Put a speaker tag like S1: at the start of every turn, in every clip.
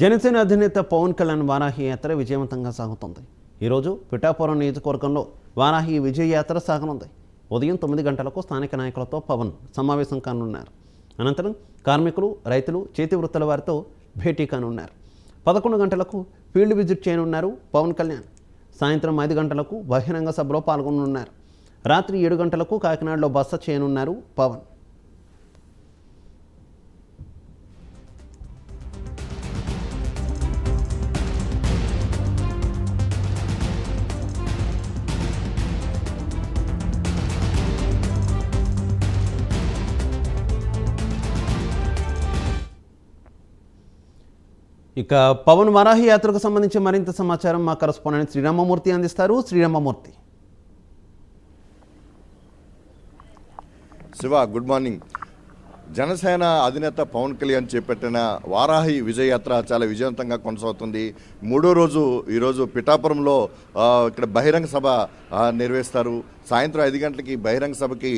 S1: జనసేన అధినేత పవన్ కళ్యాణ్ వారాహి యాత్ర విజయవంతంగా సాగుతుంది. ఈరోజు పిఠాపురం నియోజకవర్గంలో వారాహి విజయ యాత్ర సాగనుంది. ఉదయం తొమ్మిది గంటలకు స్థానిక నాయకులతో పవన్ సమావేశం కానున్నారు. అనంతరం కార్మికులు రైతులు చేతి వృత్తుల వారితో భేటీ కానున్నారు. పదకొండు గంటలకు ఫీల్డ్ విజిట్ చేయనున్నారు పవన్ కళ్యాణ్. సాయంత్రం ఐదు గంటలకు బహిరంగ సభలో పాల్గొనున్నారు రాత్రి ఏడు గంటలకు కాకినాడలో బస చేయనున్నారు పవన్. ఇక పవన్ వరాహి యాత్రకు సంబంధించి మరింత సమాచారం మా కరస్పాండెంట్ శ్రీరామమూర్తి అందిస్తారు. Sriramamurthy.
S2: Shiva good morning. Janasena అధినేత పవన్ కళ్యాణ్ చేపట్టిన వారాహి విజయయాత్ర చాలా విజయవంతంగా కొనసాగుతుంది. మూడో రోజు ఈరోజు పిఠాపురంలో ఇక్కడ బహిరంగ సభ నిర్వహిస్తారు. సాయంత్రం ఐదు గంటలకి బహిరంగ సభకి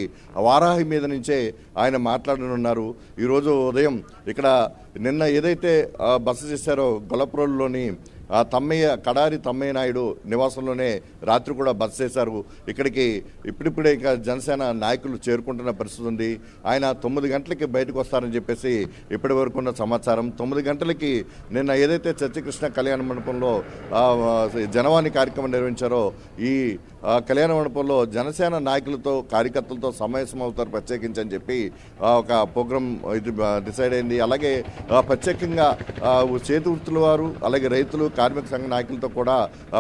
S2: వారాహి మీద నుంచే ఆయన మాట్లాడనున్నారు. ఈరోజు ఉదయం ఇక్కడ నిన్న ఏదైతే బస చేశారో గొల్లపురంలోని తమ్మయ్య కడారి తమ్మయ్య నాయుడు నివాసంలోనే రాత్రి కూడా బస చేశారు. ఇక్కడికి ఇప్పుడిప్పుడే ఇంకా జనసేన నాయకులు చేరుకుంటున్న పరిస్థితి ఉంది. ఆయన తొమ్మిది గంటలకి బయటకు వస్తారని చెప్పేసి ఇప్పటి వరకు ఉన్న సమాచారం. తొమ్మిది గంటలకి నిన్న ఏదైతే చర్చకృష్ణ కళ్యాణ మండపంలో జనవాణి కార్యక్రమం నిర్వహించారో ఈ కళ్యాణ మండపంలో జనసేన నాయకులతో కార్యకర్తలతో సమావేశం అవుతారు ప్రత్యేకించి అని చెప్పి ఒక ప్రోగ్రామ్ ఇది డిసైడ్ అయింది. అలాగే ప్రత్యేకంగా చేతి వృత్తుల వారు అలాగే రైతులు కార్మిక సంఘ నాయకులతో కూడా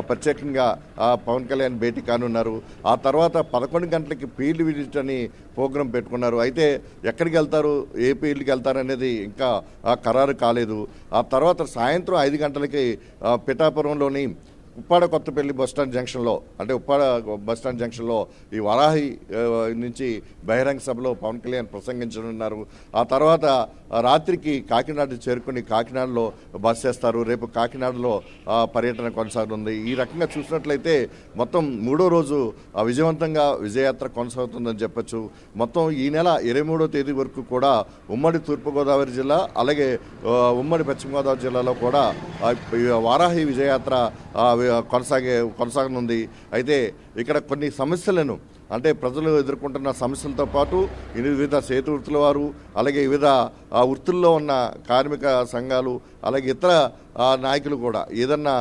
S2: ప్రత్యేకంగా ఆ, పవన్ కళ్యాణ్ భేటీ కానున్నారు. ఆ తర్వాత పదకొండు గంటలకి ఫీల్డ్ విజిట్ అని ప్రోగ్రాం పెట్టుకున్నారు. అయితే ఎక్కడికి వెళ్తారు ఏ ఫీల్డ్కి వెళ్తారు అనేది ఇంకా ఆ, ఖరారు కాలేదు. ఆ తర్వాత సాయంత్రం ఐదు గంటలకి పిఠాపురంలోని ఉప్పాడ కొత్తపల్లి బస్టాండ్ జంక్షన్లో అంటే ఉప్పాడ బస్టాండ్ జంక్షన్లో ఈ వరాహి నుంచి బహిరంగ సభలో పవన్ కళ్యాణ్ ప్రసంగించనున్నారు. ఆ తర్వాత రాత్రికి కాకినాడ చేరుకుని కాకినాడలో బస్ చేస్తారు రేపు కాకినాడలో పర్యటన కొనసాగుతుంది. ఈ రకంగా చూసినట్లయితే మొత్తం మూడో రోజు ఆ, విజయవంతంగా విజయయాత్ర కొనసాగుతుందని చెప్పొచ్చు. మొత్తం ఈ నెల ఇరవై మూడో తేదీ వరకు కూడా ఉమ్మడి తూర్పుగోదావరి జిల్లా అలాగే ఉమ్మడి పశ్చిమ గోదావరి జిల్లాలో కూడా ఈ వారాహి విజయయాత్ర కొనసాగే కొనసాగనుంది. అయితే ఇక్కడ కొన్ని సమస్యలను అంటే ప్రజలు ఎదుర్కొంటున్న సమస్యలతో పాటు వివిధ సేతు వృత్తుల వారు అలాగే వివిధ వృత్తుల్లో ఉన్న కార్మిక సంఘాలు అలాగే ఇతర నాయకులు కూడా ఏదన్నా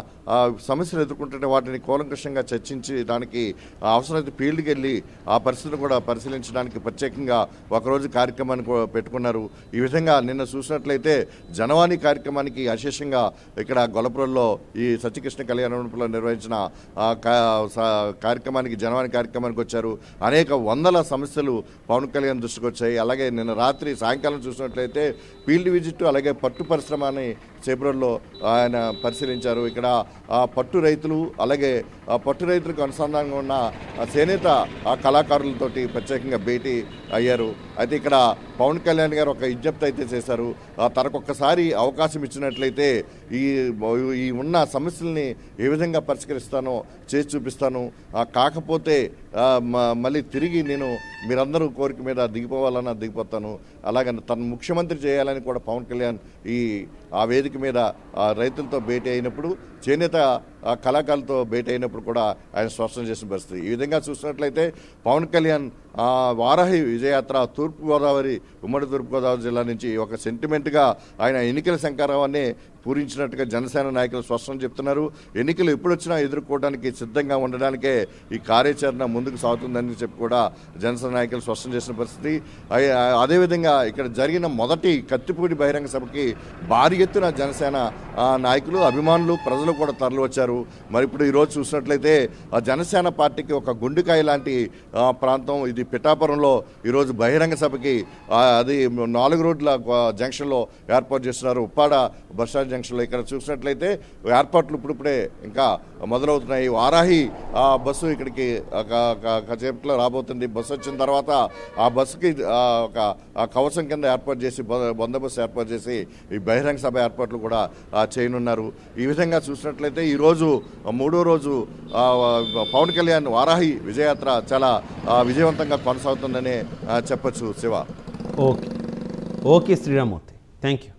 S2: సమస్యలు ఎదుర్కొంటుంటే వాటిని కూలంకషంగా చర్చించి దానికి అవసరమైతే ఫీల్డ్కి వెళ్ళి ఆ పరిస్థితిని కూడా పరిశీలించడానికి ప్రత్యేకంగా ఒకరోజు కార్యక్రమాన్ని పెట్టుకున్నారు. ఈ విధంగా నిన్న చూసినట్లయితే జనవాణి కార్యక్రమానికి అశేషంగా ఇక్కడ గొలపురంలో ఈ సత్యకృష్ణ కళ్యాణ మండపంలో నిర్వహించిన ఆ, కా- కార్యక్రమానికి జనవాణి కార్యక్రమానికి వచ్చారు. అనేక వందల సమస్యలు పవన్ కళ్యాణ్ దృష్టికి వచ్చాయి. అలాగే నిన్న రాత్రి సాయంకాలం చూసినట్లయితే ఫీల్డ్ విజిట్ అలాగే పట్టు పరిశ్రమ అని చేబ్రోల్లో ఆయన పరిశీలించారు. ఇక్కడ ఆ పట్టు రైతులు అలాగే ఆ పట్టు రైతులకు అనుసంధానంగా ఉన్న చేనేత ఆ కళాకారులతోటి ప్రత్యేకంగా భేటీ అయ్యారు. అయితే ఇక్కడ పవన్ కళ్యాణ్ గారు ఒక విజ్ఞప్తి అయితే చేశారు. తనకొకసారి తనకొక్కసారి అవకాశం ఇచ్చినట్లయితే ఈ ఈ ఉన్న సమస్యల్ని ఏ విధంగా పరిష్కరిస్తానో చేసి చూపిస్తాను. కాకపోతే మ- మళ్ళీ తిరిగి నేను మీరందరూ కోరిక మీద దిగిపోవాలన్నా దిగిపోతాను. అలాగే తను ముఖ్యమంత్రి చేయాలని కూడా పవన్ కళ్యాణ్ ఈ ఆ వేదిక మీద ఆ రైతులతో భేటీ అయినప్పుడు చేనేత కళాకారులతో భేటీ అయినప్పుడు కూడా ఆయన స్పష్టం చేసిన పరిస్థితి. ఈ విధంగా చూసినట్లయితే పవన్ కళ్యాణ్ వారాహి విజయయాత్ర తూర్పుగోదావరి ఉమ్మడి తూర్పుగోదావరి జిల్లా నుంచి ఒక సెంటిమెంట్గా ఆయన ఎన్నికల శంకారావాన్ని పూరించినట్టుగా జనసేన నాయకులు స్పష్టం చెప్తున్నారు. ఎన్నికలు ఎప్పుడు వచ్చినా ఎదుర్కోవడానికి సిద్ధంగా ఉండడానికే ఈ కార్యాచరణ ముందుకు సాగుతుందని చెప్పి కూడా జనసేన నాయకులు స్పష్టం చేసిన పరిస్థితి. అదేవిధంగా ఇక్కడ జరిగిన మొదటి కత్తిపూడి బహిరంగ సభకి భారీ ఎత్తున జనసేన నాయకులు అభిమానులు ప్రజలు కూడా తరలి వచ్చారు మరి ఇప్పుడు ఈరోజు చూసినట్లయితే ఆ జనసేన పార్టీకి ఒక గుండెకాయ లాంటి ప్రాంతం. ఇది పిఠాపురంలో ఈరోజు బహిరంగ సభకి అది నాలుగు రోడ్ల జంక్షన్లో ఏర్పాటు చేస్తున్నారు. ఉప్పాడ బస్టాండ్ జంక్షన్లో ఇక్కడ చూసినట్లయితే ఏర్పాట్లు ఇప్పుడిప్పుడే ఇంకా మొదలవుతున్నాయి. వారాహి ఆ బస్సు ఇక్కడికి కాసేపట్లో రాబోతుంది. బస్సు వచ్చిన తర్వాత ఆ బస్సుకి ఒక కవచం కింద ఏర్పాటు చేసి బ- బందోబస్తు ఏర్పాటు చేసి ఈ బహిరంగ సభ ఏర్పాట్లు కూడా చేయనున్నారు ఈ విధంగా చూసినట్లయితే ఈరోజు మూడో రోజు పవన్ కళ్యాణ్ వారాహి విజయయాత్ర చాలా విజయవంతంగా కొనసాగుతుందనే చెప్పచ్చు చెప్పొచ్చు Shiva.
S1: Okay. Okay Sriramurthy. Thank you